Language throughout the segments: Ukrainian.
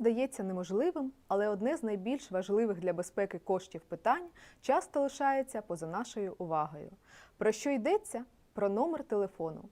здається неможливим, але одне з найбільш важливих для безпеки коштів питань часто лишається поза нашою увагою. Про що йдеться? Про номер телефону.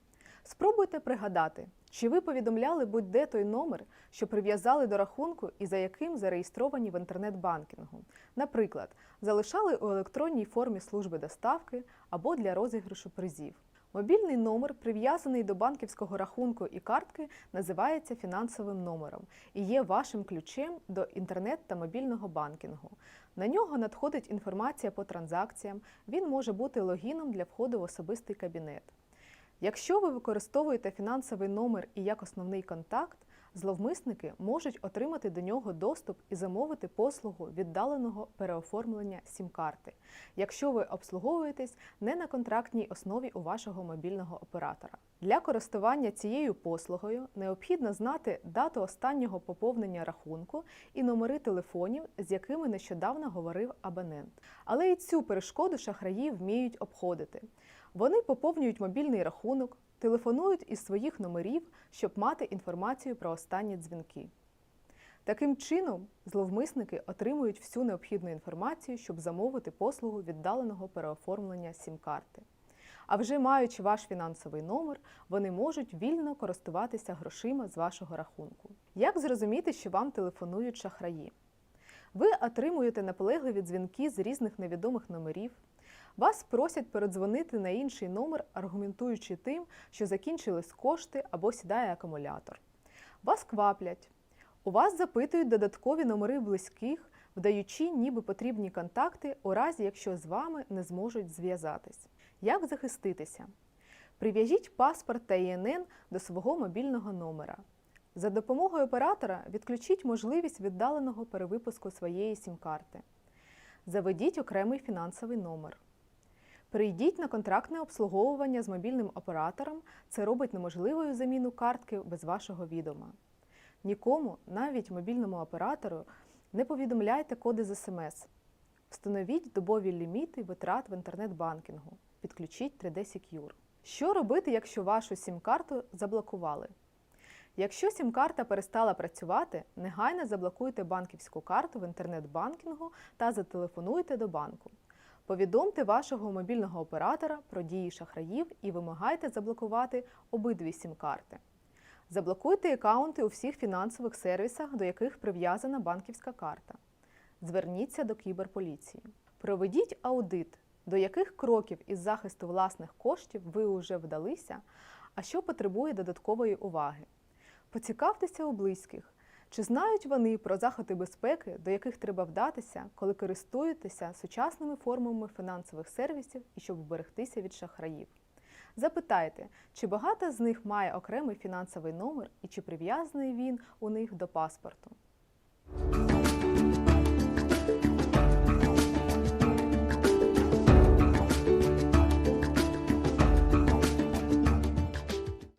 Спробуйте пригадати, чи ви повідомляли будь-де той номер, що прив'язали до рахунку і за яким зареєстровані в інтернет-банкінгу. Наприклад, залишали у електронній формі служби доставки або для розіграшу призів. Мобільний номер, прив'язаний до банківського рахунку і картки, називається фінансовим номером і є вашим ключем до інтернет та мобільного банкінгу. На нього надходить інформація по транзакціям, він може бути логіном для входу в особистий кабінет. Якщо ви використовуєте фінансовий номер і як основний контакт, зловмисники можуть отримати до нього доступ і замовити послугу віддаленого переоформлення сім-карти, якщо ви обслуговуєтесь не на контрактній основі у вашого мобільного оператора. Для користування цією послугою необхідно знати дату останнього поповнення рахунку і номери телефонів, з якими нещодавно говорив абонент. Але і цю перешкоду шахраї вміють обходити. Вони поповнюють мобільний рахунок, телефонують із своїх номерів, щоб мати інформацію про останні дзвінки. Таким чином, зловмисники отримують всю необхідну інформацію, щоб замовити послугу віддаленого переоформлення сім-карти. А вже маючи ваш фінансовий номер, вони можуть вільно користуватися грошима з вашого рахунку. Як зрозуміти, що вам телефонують шахраї? Ви отримуєте наполегливі дзвінки з різних невідомих номерів. Вас просять передзвонити на інший номер, аргументуючи тим, що закінчились кошти або сідає акумулятор. Вас кваплять. У вас запитують додаткові номери близьких, вдаючи ніби потрібні контакти у разі, якщо з вами не зможуть зв'язатись. Як захиститися? Прив'яжіть паспорт та ІНН до свого мобільного номера. За допомогою оператора відключіть можливість віддаленого перевипуску своєї сім-карти. Заведіть окремий фінансовий номер. Прийдіть на контрактне обслуговування з мобільним оператором. Це робить неможливою заміну картки без вашого відома. Нікому, навіть мобільному оператору, не повідомляйте коди з СМС. Встановіть добові ліміти витрат в інтернет-банкінгу. Підключіть 3D Secure. Що робити, якщо вашу сім-карту заблокували? Якщо сім-карта перестала працювати, негайно заблокуйте банківську карту в інтернет-банкінгу та зателефонуйте до банку. Повідомте вашого мобільного оператора про дії шахраїв і вимагайте заблокувати обидві сім-карти. Заблокуйте аккаунти у всіх фінансових сервісах, до яких прив'язана банківська карта. Зверніться до кіберполіції. Проведіть аудит, до яких кроків із захисту власних коштів ви вже вдалися, а що потребує додаткової уваги. Поцікавтеся у близьких, чи знають вони про заходи безпеки, до яких треба вдатися, коли користуєтеся сучасними формами фінансових сервісів і щоб вберегтися від шахраїв. Запитайте, чи багато з них має окремий фінансовий номер і чи прив'язаний він у них до паспорту.